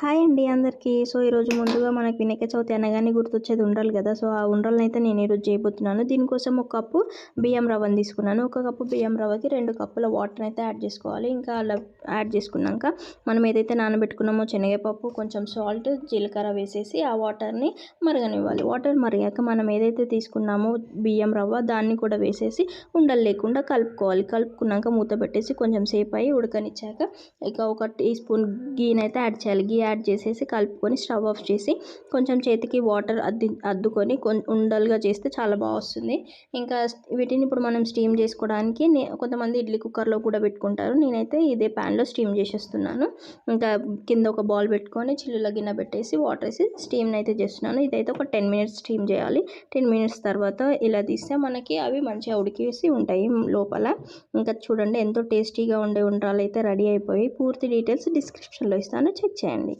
Hi అండి అందరికీ. So ఈరోజు ముందుగా మనకి వినాయక చవితి అనగానే గుర్తొచ్చేది ఉండాలి కదా. సో ఆ ఉండలను అయితే నేను ఈరోజు చేయబోతున్నాను. దీనికోసం ఒక కప్పు బియ్యం రవ్వని తీసుకున్నాను. ఒక కప్పు బియ్యం రవ్వకి రెండు కప్పుల వాటర్ అయితే యాడ్ చేసుకోవాలి. ఇంకా అలా యాడ్ చేసుకున్నాక మనం ఏదైతే నానబెట్టుకున్నామో శనగపప్పు కొంచెం సాల్ట్ జీలకర్ర వేసేసి ఆ వాటర్ని మరగనివ్వాలి. వాటర్ మరిగాక మనం ఏదైతే తీసుకున్నామో బియ్యం రవ్వ దాన్ని కూడా వేసేసి ఉండలు లేకుండా కలుపుకోవాలి. కలుపుకున్నాక మూత పెట్టేసి కొంచెం సేపు అయ్యి ఉడకనిచ్చాక ఇక ఒక టీ స్పూన్ గీనైతే యాడ్ చేయాలి. గీ యాడ్ చేసేసి కలుపుకొని స్టవ్ ఆఫ్ చేసి కొంచెం చేతికి వాటర్ అద్ది అద్దుకొని ఉండలుగా చేస్తే చాలా బాగా వస్తుంది. ఇంకా వీటిని ఇప్పుడు మనం స్టీమ్ చేసుకోవడానికి కొంతమంది ఇడ్లీ కుక్కర్లో కూడా పెట్టుకుంటారు. నేనైతే ఇదే ప్యాన్లో స్టీమ్ చేసేస్తున్నాను. ఇంకా కింద ఒక బాల్ పెట్టుకొని చిల్లుల గిన్నె పెట్టేసి వాటర్ వేసి స్టీమ్ని అయితే చేస్తున్నాను. ఇదైతే ఒక టెన్ మినిట్స్ స్టీమ్ చేయాలి. టెన్ మినిట్స్ తర్వాత ఇలా తీస్తే మనకి అవి మంచిగా ఉడికేసి ఉంటాయి లోపల. ఇంకా చూడండి ఎంతో టేస్టీగా ఉండే ఉండ్రాలు అయితే రెడీ అయిపోయి పూర్తి డీటెయిల్స్ డిస్క్రిప్షన్లో ఇస్తాను. చెక్ చేయండి.